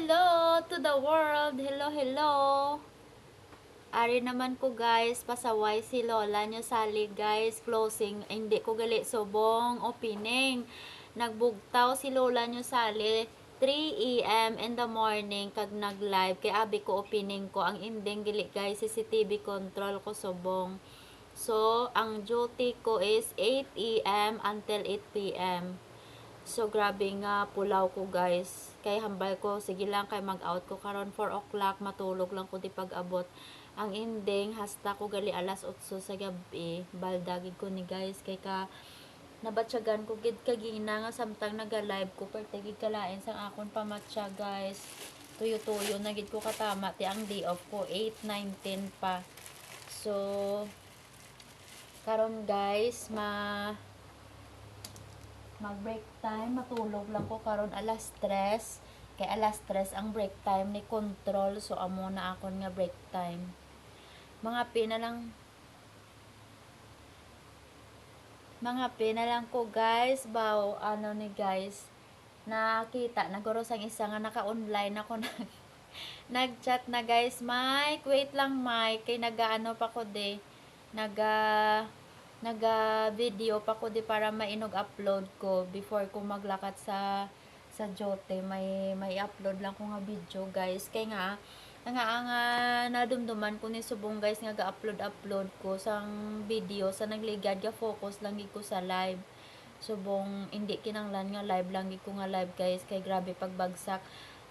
hello to the world. Hello, hello. Ari naman ko guys, pasaway si Lola nyo sali guys, closing. Hindi ko gali subong opening. Nagbugtaw si Lola nyo sali 3 a.m. in the morning kag nag-live kay abi ko opening ko ang ending gili guys CCTV control ko subong. So, ang duty ko is 8 a.m. until 8 p.m. So, grabe nga pulaw ko guys. Kay hambal ko, sige lang kay mag-out ko karon 4 o'clock, matulog lang ko di pag-abot. Ang ending, hasta ko gali alas 8 sa gabi. Baldagid ko ni guys. Kay ka, nabatsagan ko gid kagina nga samtang naga-live ko. Pero gid kalain sang akon pamatsa guys. Tuyo-tuyo na gid ko katama. Ti ang day off ko, 8, 9, 10 pa. So, karon guys, ma mag break time matulog lang ko karon alas 3 kay alas 3 ang break time ni control so amo na akon nga break time. Mga pina lang. Mga pina lang ko guys. Baw ano ni guys nakita naguro sang isa nga naka-online ako nag nag-chat na guys. Mike wait lang Mike. Kay nagaano pa ko de? Naga naga video pa ko di para mainog upload ko before ko maglakat sa sa Jote. May may upload lang ko nga video guys. Kay nga nga nga nadumduman ko ni subong guys nga ga-upload upload ko sang video. Sa nagligad ga focus lang gid ko sa live. Subong hindi kinanglan nga live lang gid ko nga live guys. Kay grabe pagbagsak.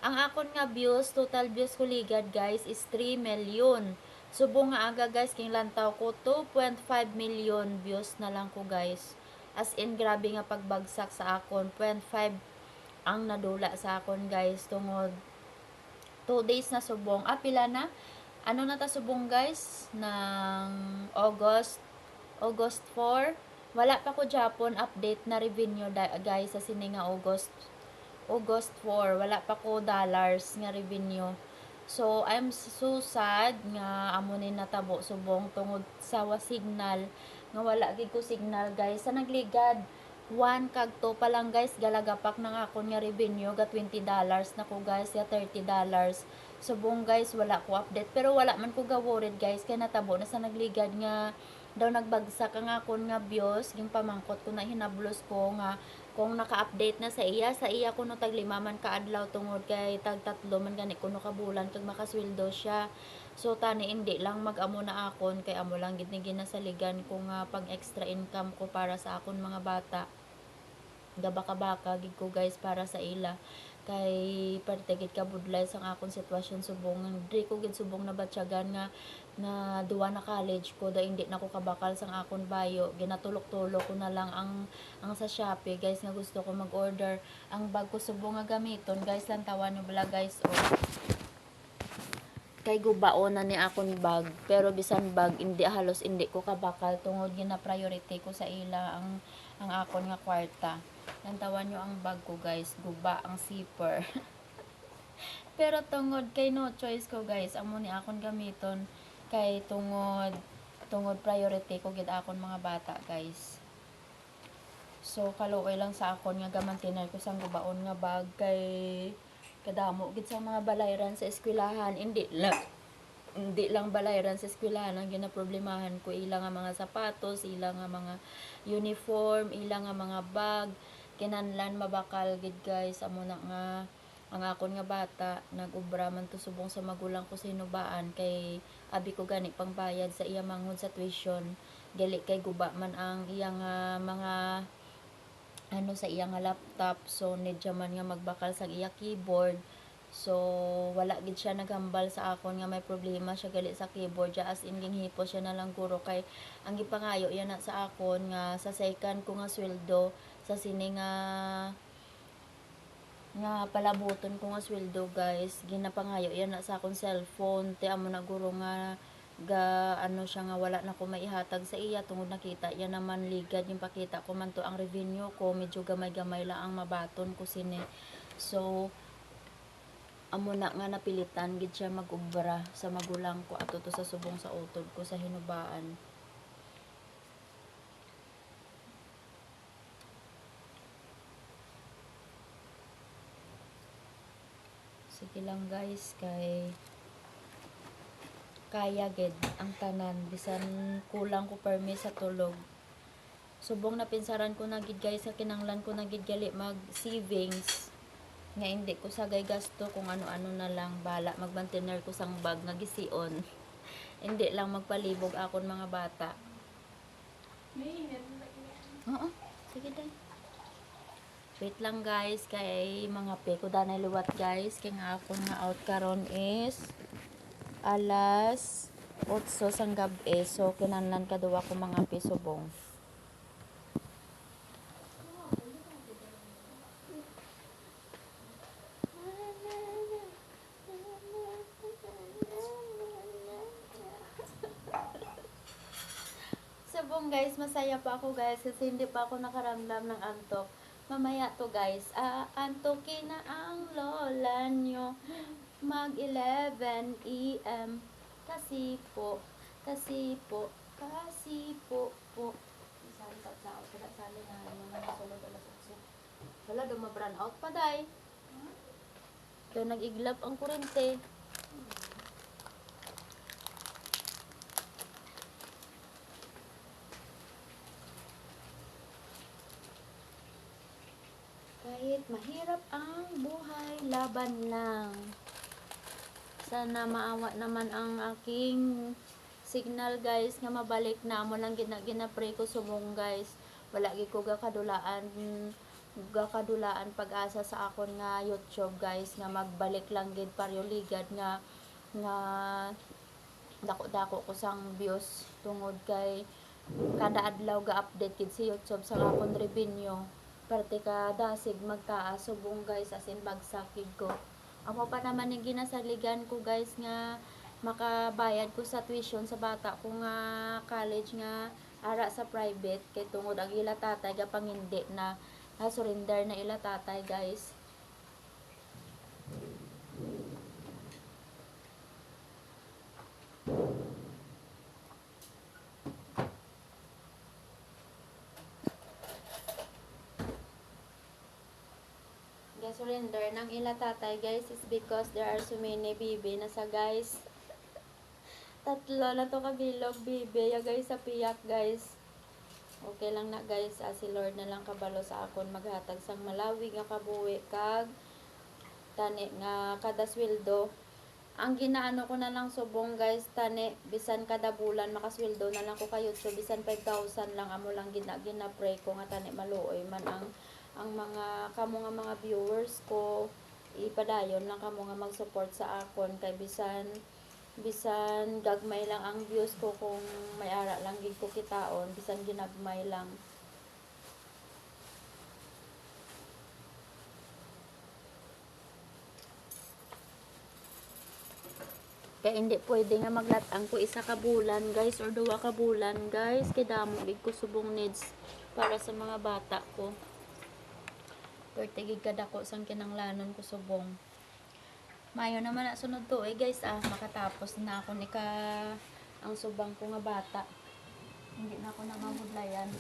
Ang akon nga views total views ko ligad guys is 3 million Subong nga aga guys, king lantaw ko 2.5 million views na lang ko guys. As in, grabe nga pagbagsak sa akon. 0.5 ang nadula sa akon guys. Tungod 2 days na subong. Ah, pila na? Ano na ta subong guys? Ng August. August 4. Wala pa ko Japon update na revenue guys sa sini nga August. August 4. Wala pa ko dollars nga revenue. So, I'm so sad nga amo ni natabo subong tungod sa wa signal nga wala gid ko signal guys. Sa nagligad 1 kag 2 pa lang guys. Galagapak na akon nga revenue ga 20 dollars na ko guys ya 30 dollars. Subong guys wala ko update. Pero wala man ko ga worried guys kay natabo na sa nagligad nga daw nagbagsak ang akon nga views ging pamangkot ko na hinablos ko nga kung naka-update na sa iya sa iya kuno tag lima man ka adlaw tungod kay tag tatlo man gani kuno ka bulan kag makasweldo siya. So tani hindi lang mag-amo na akon kay amo lang gid ni ginasaligan ko nga pang extra income ko para sa akon mga bata. Gabaka-baka gid ko guys para sa ila. Kay pertegit ka budlay sang akon sitwasyon subong. Diri ko gid subong na batyagan nga na duwa na college ko da hindi na ko kabakal sang akon bayo. Ginatulok-tulok ko na lang ang ang sa Shopee. Guys nga gusto ko mag-order ang bag ko subong nga gamiton. Guys lang tawan nyo bala guys oh. Kay gubaon na ni akon bag. Pero bisan bag hindi halos hindi ko kabakal. Tungod gina priority ko sa ila ang ang akon nga kwarta. Lantawan nyo ang bag ko guys. Guba ang zipper. Pero tungod kay no choice ko guys amo ni akon gamiton kay tungod tungod priority ko gid akon mga bata guys. So kaluoy lang sa akon nga gamantinan ko sang gubaon nga bag kay kadamo gid sa mga balayran sa eskwelahan. Hindi lang hindi lang balayran sa eskwelahan ang ginaproblemahan ko. Ilang nga mga sapatos ilang nga mga uniform ilang nga mga bag. Kinanlan mabakal gid guys. Amo na nga ang akon nga bata nag-ubra man to subong sa magulang ko sa hinubaan kay abi ko gani pangbayad sa iya manghod sa tuition. Gali kay guba man ang iya nga mga ano sa iya nga laptop. So nedya man nga magbakal sa iya keyboard. So wala gid siya naghambal sa akon nga may problema siya gali sa keyboard. Siya as in ginghipo siya na lang guro. Kay ang gipangayo yan na sa akon nga sa second ko nga sweldo sa sini nga nga palabuton ko nga sweldo guys. Ginapangayo yan na sa akong cellphone. Ti amo na guro nga ga ano siya nga wala na ko maihatag sa iya. Tungod nakita yan naman ligad yung pakita ko man to ang revenue ko. Medyo gamay-gamay lang ang mabaton ko sini so amo na nga napilitan gid siya mag-ubra sa magulang ko ato to sa subong sa utod ko sa hinubaan Sige lang guys, kay kaya ged ang tanan bisan kulang ko permi sa tulog. Subong na pinsaran ko na gid guys sa kinanglan ko na gid gali mag savings nga hindi ko sagay gasto kung ano-ano na lang bala magbantiner ko sang bag nga gision. hindi lang magpalibog akon mga bata. Oo, sige dai. Wait lang guys, kay mga pe ko danay luwat guys, kay nga akong nga out karon is alas 8 sang gabi. So kinahanglan kaduwa ko mga pe subong. Subong guys, masaya pa ako guys kasi hindi pa ako nakaramdam ng antok. Mamaya to guys, antokin na ang lola nyo. Mag 11 EM. Kasi po, kasi po, kasi po, po. Isang tatsao, sila sali na mga sulod alas 8. Wala, dumabran out pa day. Kaya nag-iglap ang kurente. Mahirap ang buhay, laban lang. Sana maawa naman ang aking signal guys nga mabalik na mo lang gina ginapray ko sumong guys. Wala gi ko gakadulaan gakadulaan pag-asa sa akon nga YouTube guys nga magbalik lang gid paryo ligad nga nga dako-dako ko sang views tungod kay kada adlaw ga-update gid si YouTube sa akon revenue parte ka dasig magtaas subong guys as in bagsak ko. Amo pa naman yung ginasaligan ko guys nga makabayad ko sa tuition sa bata ko nga college nga ara sa private. Kay tungod ang ila tatay gapang hindi na na surrender na ila tatay guys Ga surrender ng ila tatay guys is because there are so many bibi na sa guys. Tatlo na to kabilog bibi ya guys sa piyak guys. Okay lang na guys, ah, si Lord na lang kabalo sa akon maghatag sang malawi nga kabuhi kag tani nga kada sweldo. Ang ginaano ko na lang subong guys, tani bisan kada bulan makasweldo na lang ko kayo so bisan 5,000 lang amo lang gina gina pray ko nga tani maluoy man ang ang mga kamo nga mga viewers ko ipadayon lang kamo nga mag-support sa akon. Kay bisan bisan gagmay lang ang views ko kung may ara lang gid ko kitaon bisan ginagmay lang. Kaya hindi pwede nga maglatang ko isa ka bulan guys or duwa ka bulan guys. Kay damo gid ko subong needs para sa mga bata ko Pertigig kada ko sang kinanglanon ko subong. Mayo naman na sunod to eh guys ah makatapos na ako ni ka ang subang ko nga bata. Hindi na ako namamudlayan.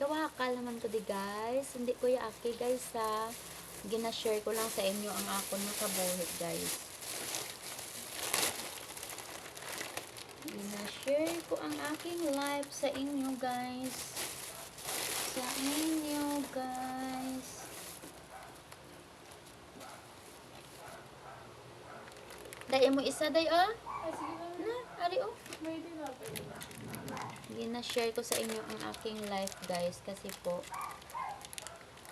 Gawa ka naman ko di guys. Hindi ko yaaki guys sa gina-share ko lang sa inyo ang akon nga kabuhit guys. Gina-share ko ang aking life sa inyo guys sa inyo, guys. Dai mo isa day ah. Na, ari oh. Gina-share ko sa inyo ang aking life, guys, kasi po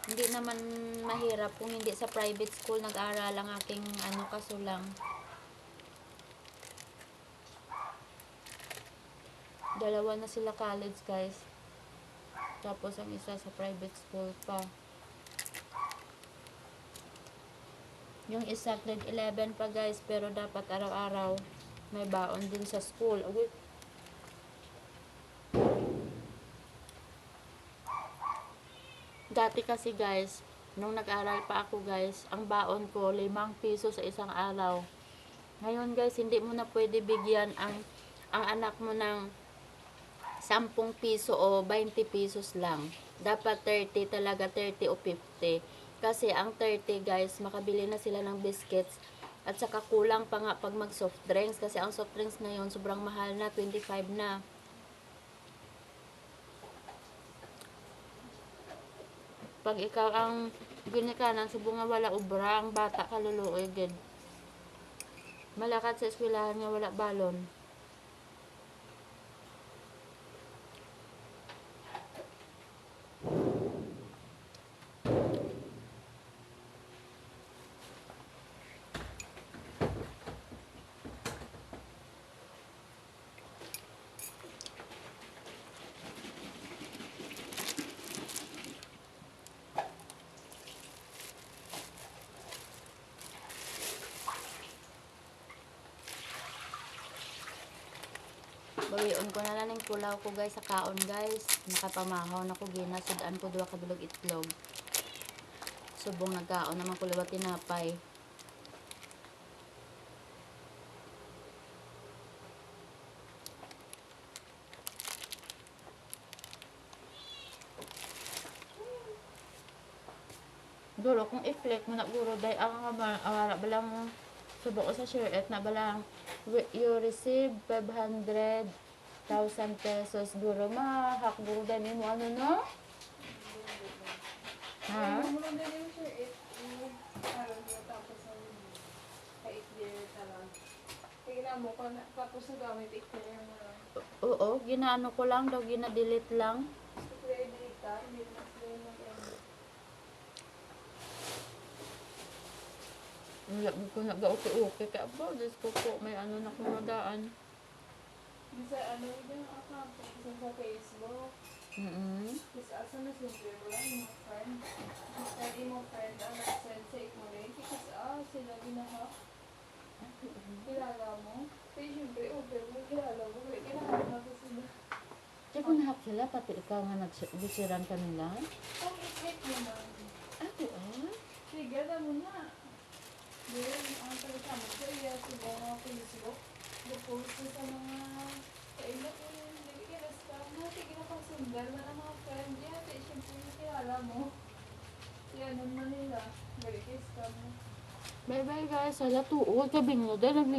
hindi naman mahirap kung hindi sa private school nag-aral ang aking ano kasulang. Dalawa na sila college, guys. Tapos ang isa sa private school pa. Yung isa grade 11 pa guys, pero dapat araw-araw may baon din sa school. Uy. Dati kasi guys, nung nag-aral pa ako guys, ang baon ko 5 piso sa isang araw. Ngayon guys, hindi mo na pwede bigyan ang ang anak mo ng 10 piso o 20 pesos lang. Dapat 30 talaga, 30 o 50. Kasi ang 30 guys, makabili na sila ng biscuits. At saka kulang pa nga pag mag soft drinks. Kasi ang soft drinks ngayon sobrang mahal na, 25 na. Pag ikaw ang ginikanan sa bunga wala ubra, ang bata kaluluoy gid. Malakat sa eskwelahan nga wala balon. Bawion ko na lang ng pulaw ko guys sa kaon guys. Nakapamahaw na ko ginasudan ko duwa ka bilog itlog. Subong nagkaon naman ko liwat tinapay. Dulo kung i-flex mo na guro dahil ang awara balang subo ko sa share na balang wi- you receive 500,000 pesos guro mahak guro dahil mo ano no? Ha? Mo kung na- tapos na gamit, i-clear mo lang. Oo, ginaano ko lang daw, gina-delete lang. Clear mo. Wala ko nag-uki-uki ka ba? Diyos ko po, may ano na kung nadaan. Bisa ano yung account, isa sa Facebook. Mm Kasi asa na simple mo lang yung mga friend. Yung mga friend, ang nag-send sa. Kasi ah, sila ginaha. Kilala mo. Kasi syempre, open mo, kilala mo. Kaya ginaha na ko sila. Di ko nahap sila, pati ikaw nga nagsisiran kanila. Kung i-click mo man. Ako ah? Sige, alam mo na. Then, ang pagkasama ko, iya sila mga Facebook. Bupost ko sa mga kailan ko yun. Hindi ka. Ginapasundal na ang mga friend niya. Hati, syempre, kilala mo. Yan, nun Manila. Balikis ka mo. Bye bye guys, sala tuod, kabing mo dahil naglig